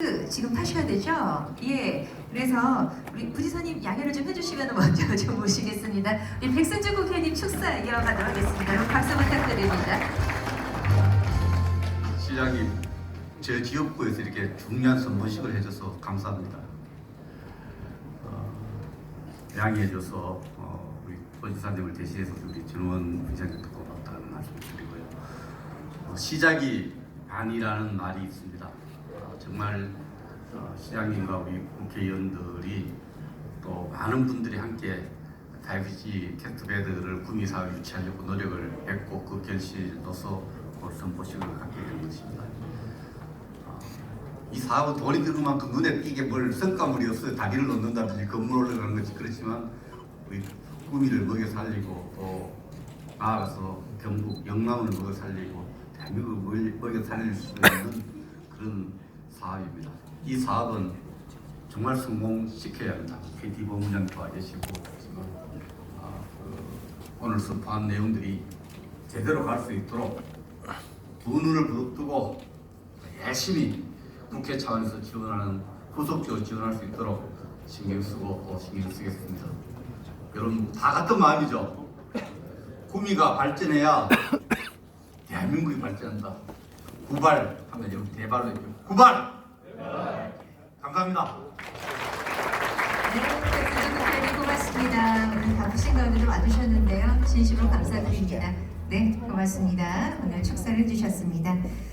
그 지금 타셔야 되죠? 예. 그래서 우리 부지사님 양해를 좀 해주시면 먼저 좀 모시겠습니다. 우리 백승주 국회의원님 축사 이어가도록 하겠습니다. 여러분 박수 부탁드립니다. 시장님 제 지역구에서 이렇게 중요한 선보식을 해줘서 감사합니다. 어, 양해해줘서 어, 우리 도지사님을 대신해서 우리 전원 부장님도 고맙다는 말씀을 드리고요. 어, 시작이 반이라는 말이 있습니다. 어, 정말 어, 시장님과 우리 국회의원들이 또 많은 분들이 함께 다이비지 캐스트베드를 구미 사업 유치하려고 노력을 했고 그 결실로서 오늘 선보식을 갖게 된 것입니다. 어, 이 사업은 돈이 드는 만큼 눈에 띄게 뭘 성과물이 없어요. 다리를 놓는다든지 건물 올라가는 것이 그렇지만 우리 구미를 먹여 살리고 또 나아가서 경북 영남을 먹여 살리고 대한민국을 먹여- 살릴 수 있는 그런 사업입니다. 이 사업은 정말 성공시켜야 합니다. KT 본부장도 와 계시고 지금 아, 그 오늘 선포한 내용들이 제대로 갈 수 있도록 두 눈을 부릅뜨고 열심히 국회 차원에서 지원하는 후속적으로 지원할 수 있도록 신경 쓰고 또 신경 쓰겠습니다. 여러분 다 같은 마음이죠. 구미가 발전해야 대한민국이 발전한다. 구발 하면 여러분 대발로 해요. 구발. 감사합니다. 네, 백승주 국회의원님 고맙습니다. 오늘 바쁘신 가운데도 와주셨는데요. 진심으로 감사드립니다. 네, 고맙습니다. 오늘 축사를 해주셨습니다.